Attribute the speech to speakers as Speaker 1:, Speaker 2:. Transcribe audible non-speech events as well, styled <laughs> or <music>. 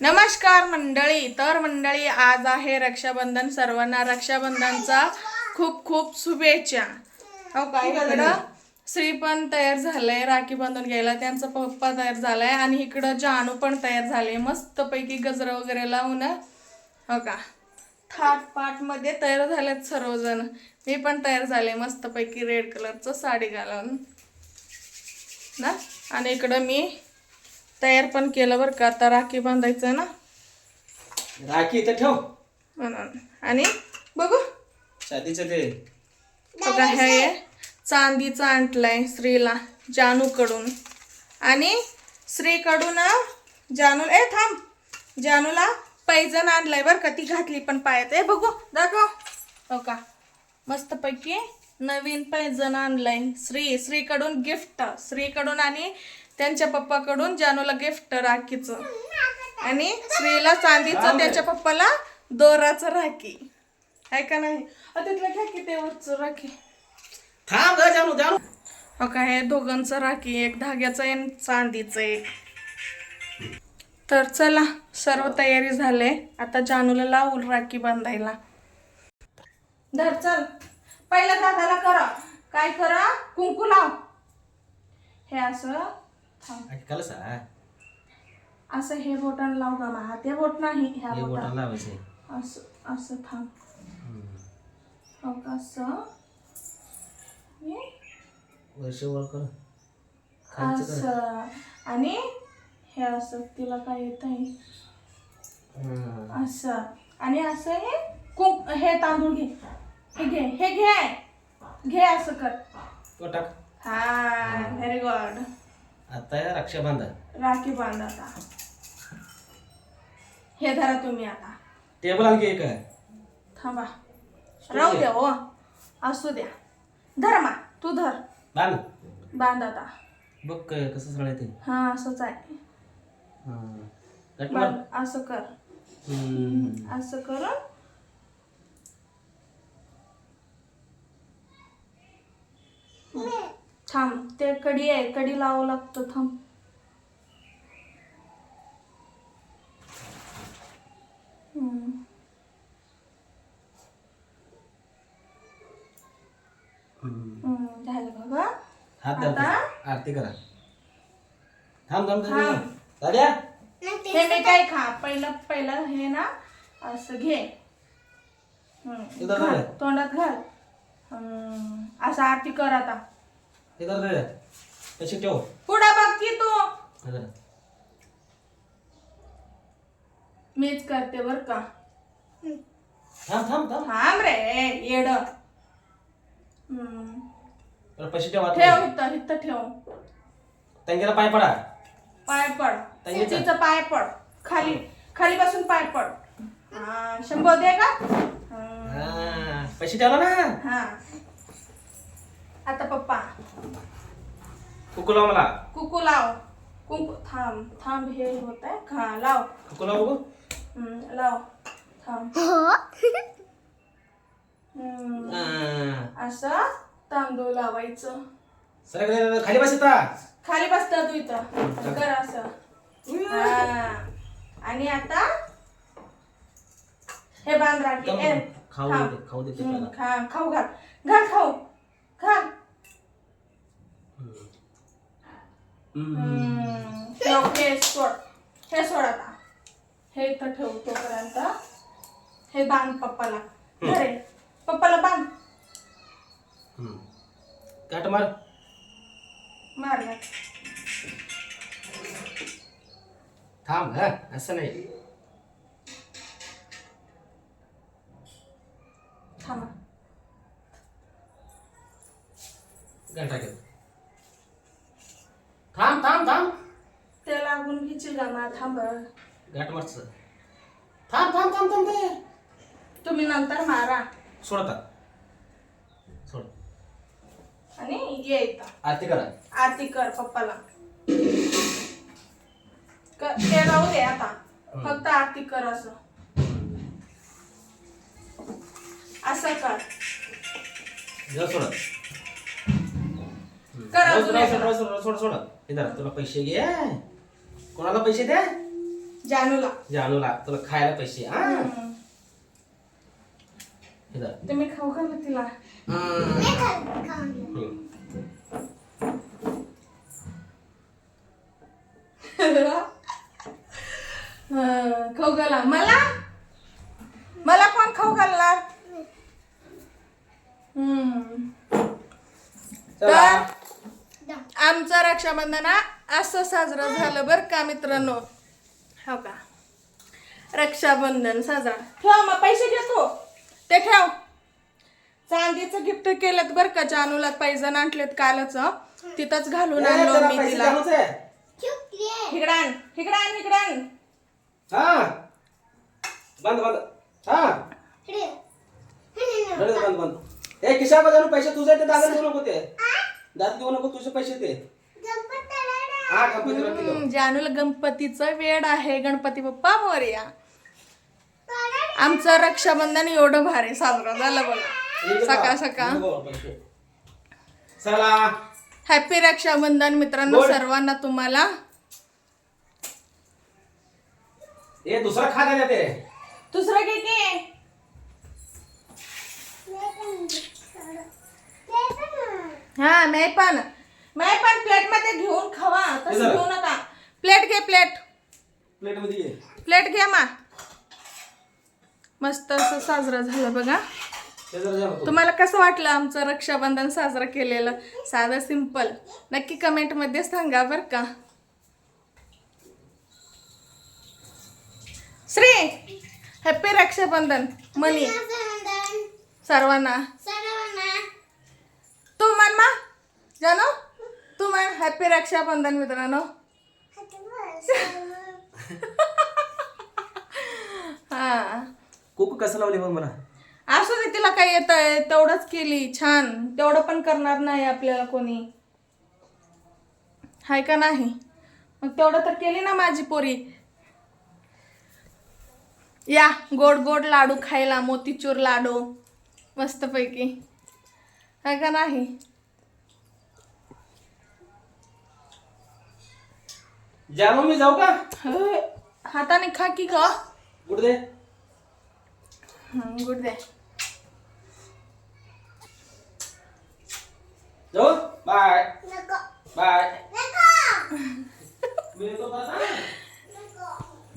Speaker 1: नमस्कार मंडळी. तर मंडळी आज आहे रक्षाबंधन. सर्वांना रक्षाबंधनचा खूप खूप शुभेच्छा. हो काय इकडं श्री पण तयार झालंय राखी बांधून घ्यायला. त्यांचा पप्पा तयार झालाय आणि इकडं जानू पण तयार झाले. मस्त पैकी गजरा वगैरे लावून हो का? थाट पाटमध्ये तयार झालेत सर्वजण. मी पण तयार झाले. मस्त पैकी रेड कलरचं साडी घालून. ना? आणि इकडं मी तयार पण केलं बरं का? आता राखी बांधायचं ना?
Speaker 2: राखी इथं ठेव.
Speaker 1: म्हणून. आणि बघू.
Speaker 2: शादीचं ते.
Speaker 1: बघा हे चांदीचं आणलंय श्रीला जानूकडून. आणि श्रीकडून जानू ए थांब. जानूला पैजण आणलंय बरं का? ती घातली पण पायात. ए बघू दाखव. हो का? मस्तपैकी नवीन पैजण आणलंय. श्री श्रीकडून गिफ्ट. श्रीकडून आणि त्यांच्या पप्पाकडून जानूला गिफ्ट राखीचं. आणि श्रीला चांदीचं त्यांच्या पप्पाला दोराचं राखी. आहे का नाही? तिथलं घ्या की ते वरचं राखी.
Speaker 2: थांब ग जानू जानू.
Speaker 1: हो का हे दोघांचं राखी एक धाग्याचं आहे चांदीचं एक तर चला सर्व तयारी झाले. आता जानूला लावू राखी बांधायला. धर चल. पहिल्या दादाला करा. काय करा? कुंकू लाव. हे असं थांब
Speaker 2: कलस
Speaker 1: असं हे बोटान लाव का मा ते बोट नाही ह्या
Speaker 2: हे
Speaker 1: बोटान
Speaker 2: लावायचे.
Speaker 1: असं असं थांब. हो का असं. हे?
Speaker 2: वर्ष वर कर. खालचं कर.
Speaker 1: असं. आणि हे असं तिला काय येत आहे
Speaker 2: हम्म.
Speaker 1: असं. आणि असं हे कुंक हे तांदूळ घे. हे घे हे घे. घे असं कर.
Speaker 2: तो टाक.
Speaker 1: हा व्हेरी गुड
Speaker 2: आता या रक्षाबंधन
Speaker 1: राखी बांध आता. हे धरा तुम्ही आता.
Speaker 2: टेबल आणखी एक आहे.
Speaker 1: थांबा. राहू द्या हो. असू द्या. धर मा. तू धर.
Speaker 2: बांध.
Speaker 1: बांध आता.
Speaker 2: बघ कसं सगळं ते
Speaker 1: हा असंच आहे.
Speaker 2: मार.
Speaker 1: बांध. असं कर.
Speaker 2: हम्म.
Speaker 1: असं करून थांब ते कडी आहे कडी लावावं लागतं थांब. झालं बघा
Speaker 2: हात धर
Speaker 1: आता?
Speaker 2: आरती करा. थांब थांब थांब.
Speaker 1: थांब.
Speaker 2: दाद्या
Speaker 1: हे मी काय खा पहिलं पहिलं हे ना असं घे. हम्म,
Speaker 2: इथं
Speaker 1: घाल,
Speaker 2: घाल.
Speaker 1: तोंडात घाल. हम्म, असं आरती कर आता.
Speaker 2: हे धर रे तशी ठेव
Speaker 1: पुढे बघ की तू।
Speaker 2: हे धर.
Speaker 1: मीच करते बर का?
Speaker 2: थांब थांब थांब।
Speaker 1: थांब रे येड.
Speaker 2: बरं, पैसे ठेव
Speaker 1: ठेव
Speaker 2: आत
Speaker 1: इथं इथं ठेव.
Speaker 2: तंगीला पाय पडा.
Speaker 1: पाय पड? तिचं पाय पड. खाली खाली बसून पाय पड. हा शंभर दे का? हम्म,
Speaker 2: हा, पैसे ठेवला ना?
Speaker 1: हा. आता पप्पा.
Speaker 2: कुकू लाव मला.
Speaker 1: कुकू लाव. कुंकू थांब थांब हे होत आहे हा लाव.
Speaker 2: कुकू लाव बघू.
Speaker 1: हम्म, लाव. थांब. <laughs> हम्म,
Speaker 2: हा.
Speaker 1: असं तांदूळ लावायचं.
Speaker 2: खाली बस आता
Speaker 1: खाली बसता तू इथं. कर असं. हा. आणि आता हे बांध राखी. ए,
Speaker 2: खाऊ. दे खाऊ
Speaker 1: हम्म,
Speaker 2: पहिला
Speaker 1: खा खाऊ घाल. घाल खाऊ घाल
Speaker 2: हम्म.
Speaker 1: हम्म, ठेव हे सोड. हे सोड आता. हे इथं ठेव तोपर्यंत. हे बांध पप्पाला. अरे पप्पाला बांध.
Speaker 2: काट मार.
Speaker 1: मारला
Speaker 2: थांब हा. असं नाही.
Speaker 1: थांबा.
Speaker 2: गाठ टाकेल थांब थांब थांब
Speaker 1: ते लागून घ्यायची का मा थांब
Speaker 2: गाठ मारच थांब थांब थांब थांब ते
Speaker 1: तुम्ही नंतर मारा
Speaker 2: सोड आता सोड
Speaker 1: आणि ये इथं
Speaker 2: आरती करा
Speaker 1: आरती कर पप्पाला क- ते राहू दे आता फक्त आरती कर असं असं कर
Speaker 2: जा सोड
Speaker 1: कर
Speaker 2: सोड
Speaker 1: अजून
Speaker 2: सोड
Speaker 1: एकदा.
Speaker 2: सोड सोड सोड सोड हे धरा तुला पैसे घे कोणाला पैसे द्या
Speaker 1: जानूला
Speaker 2: जानूला तुला खायला पैसे हा?
Speaker 1: हम्म.
Speaker 2: हे धर.
Speaker 1: तुम्ही खाऊ का ना तिला
Speaker 2: हम्म.
Speaker 1: हं, खाऊ घाला. मला? मला कोण खाऊ घालणार? हम्म.
Speaker 2: चला.
Speaker 1: तर आमचं रक्षाबंधन हा असं साजरं झालं बरं का मित्रांनो? हो का? रक्षाबंधन साजरा. ठेव मग पैसे घेतो ते ठेव. चांदीचं गिफ्ट केलं बरं का जानूला पैजण आणलेत कालच. तिथंच घालून आणलो मी
Speaker 2: पैसे
Speaker 1: तिला. हिगडान हिगडान हिगडान
Speaker 2: हा. बंद बंद. हा. बंद बंद बंद. ए खिशा जानू पैसे तुझे ते दादा देऊ नको ते. दादा देऊ नको तुझे पैसे ते हा
Speaker 1: हम्म, जानूला गणपतीचं वेळ आहे गणपती बाप्पा मोरया. आमचं रक्षाबंधन एवढं भारी साजरं झालं बघा. सकाळ सकाळ.
Speaker 2: चला.
Speaker 1: हॅपी रक्षाबंधन मित्रांनो. सर्वांना तुम्हाला.
Speaker 2: ए दुसरा खा द्या ते.
Speaker 1: दुसरं हा मी पण मी पण प्लेटमध्ये घेऊन खावा. तसं. घेऊ नका. प्लेट घे प्लेट
Speaker 2: प्लेटमध्ये घे.
Speaker 1: प्लेट घे मा. मस्त असं साजरं झालं बघा. तुम्हाला कसं वाटलं आमचं रक्षाबंधन साजरं केलेलं? साधं सिंपल नक्की कमेंटमध्ये सांगा बरं का. श्री हॅपी रक्षाबंधन मनी. सर्वांना. तू म्हण मा. जानो? तू म्हण हॅपी रक्षाबंधन मित्रांनो. <laughs> हा.
Speaker 2: कुकू कसं लावली मग मला.
Speaker 1: असू दे तिला काय येत आहे तेवढंच केली छान. तेवढं पण करणार नाही आपल्याला कोणी. हाय का नाही? मग तेवढं तर केली ना माझी पोरी. या गोड गोड लाडू खायला मोतीचूर लाडू. मस्तपैकी. हाय का नाही?
Speaker 2: जा मग मी जाऊ का?
Speaker 1: हे, हाताने खा की का
Speaker 2: गुड दे
Speaker 1: गुड डे. जाऊ. बाय. बाय. मी येतो परत,